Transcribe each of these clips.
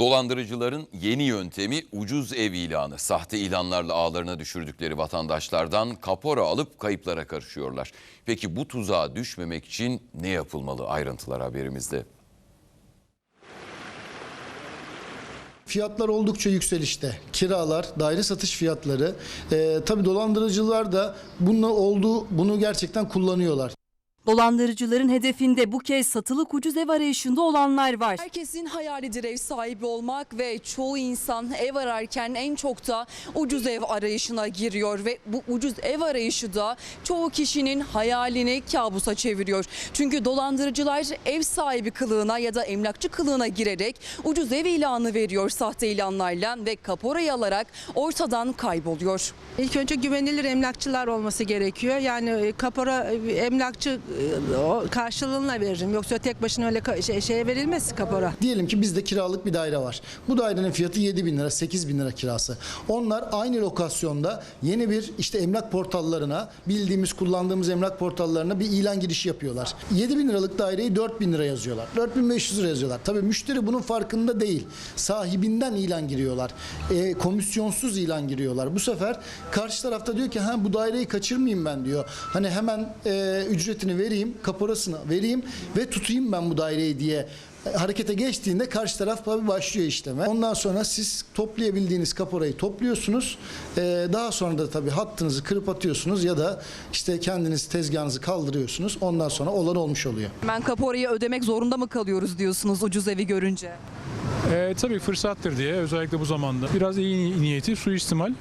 Dolandırıcıların yeni yöntemi ucuz ev ilanı. Sahte ilanlarla ağlarına düşürdükleri vatandaşlardan kapora alıp kayıplara karışıyorlar. Peki bu tuzağa düşmemek için ne yapılmalı? Ayrıntılar haberimizde. Fiyatlar oldukça yükselişte. Kiralar, daire satış fiyatları. Ee, tabii dolandırıcılar da bunu olduğu bunu gerçekten kullanıyorlar. Dolandırıcıların hedefinde bu kez satılık ucuz ev arayışında olanlar var. Herkesin hayalidir ev sahibi olmak ve çoğu insan ev ararken en çok da ucuz ev arayışına giriyor ve bu ucuz ev arayışı da çoğu kişinin hayalini kabusa çeviriyor. Çünkü dolandırıcılar ev sahibi kılığına ya da emlakçı kılığına girerek ucuz ev ilanı veriyor sahte ilanlarla ve kaporayı alarak ortadan kayboluyor. İlk önce güvenilir emlakçılar olması gerekiyor. Yani e, kapora e, emlakçı o karşılığına veririm. Yoksa tek başına öyle şey, şeye verilmez kapora. Diyelim ki bizde kiralık bir daire var. Bu dairenin fiyatı 7 bin lira, 8 bin lira kirası. Onlar aynı lokasyonda yeni bir işte emlak portallarına, bildiğimiz kullandığımız emlak portallarına bir ilan girişi yapıyorlar. 7 bin liralık daireyi 4 bin lira yazıyorlar. 4500 lira yazıyorlar. Tabii müşteri bunun farkında değil. Sahibinden ilan giriyorlar. E, komisyonsuz ilan giriyorlar. Bu sefer karşı tarafta diyor ki ha bu daireyi kaçırmayayım ben diyor. Hani hemen e, ücretini vereyim, kaporasını vereyim ve tutayım ben bu daireyi diye e, harekete geçtiğinde karşı taraf tabii başlıyor işleme. Ondan sonra siz toplayabildiğiniz kaporayı topluyorsunuz. Ee, daha sonra da tabii hattınızı kırıp atıyorsunuz ya da işte kendiniz tezgahınızı kaldırıyorsunuz. Ondan sonra olan olmuş oluyor. Ben kaporayı ödemek zorunda mı kalıyoruz diyorsunuz ucuz evi görünce? Ee, tabii fırsattır diye özellikle bu zamanda. Biraz iyi niyeti suistimal.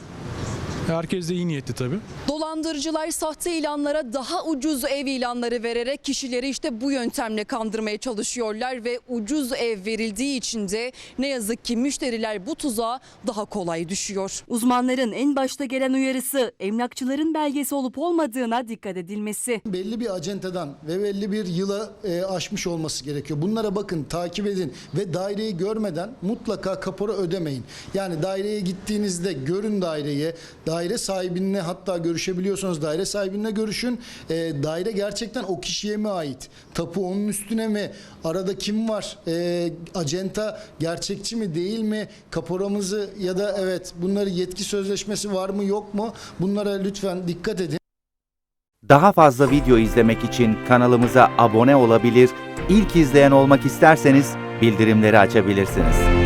Herkes de iyi niyetli tabii. Dolandırıcılar sahte ilanlara daha ucuz ev ilanları vererek kişileri işte bu yöntemle kandırmaya çalışıyorlar ve ucuz ev verildiği için de ne yazık ki müşteriler bu tuzağa daha kolay düşüyor. Uzmanların en başta gelen uyarısı emlakçıların belgesi olup olmadığına dikkat edilmesi. Belli bir acentadan ve belli bir yıla e, aşmış olması gerekiyor. Bunlara bakın, takip edin ve daireyi görmeden mutlaka kapora ödemeyin. Yani daireye gittiğinizde görün daireyi, daire sahibinle hatta görüşebiliyorsanız daire sahibinle görüşün. E, daire gerçekten o kişiye mi ait? Tapu onun üstüne mi? Arada kim var? E, acenta gerçekçi mi değil mi? Kaporamızı ya da evet bunları yetki sözleşmesi var mı yok mu? Bunlara lütfen dikkat edin. Daha fazla video izlemek için kanalımıza abone olabilir, ilk izleyen olmak isterseniz bildirimleri açabilirsiniz.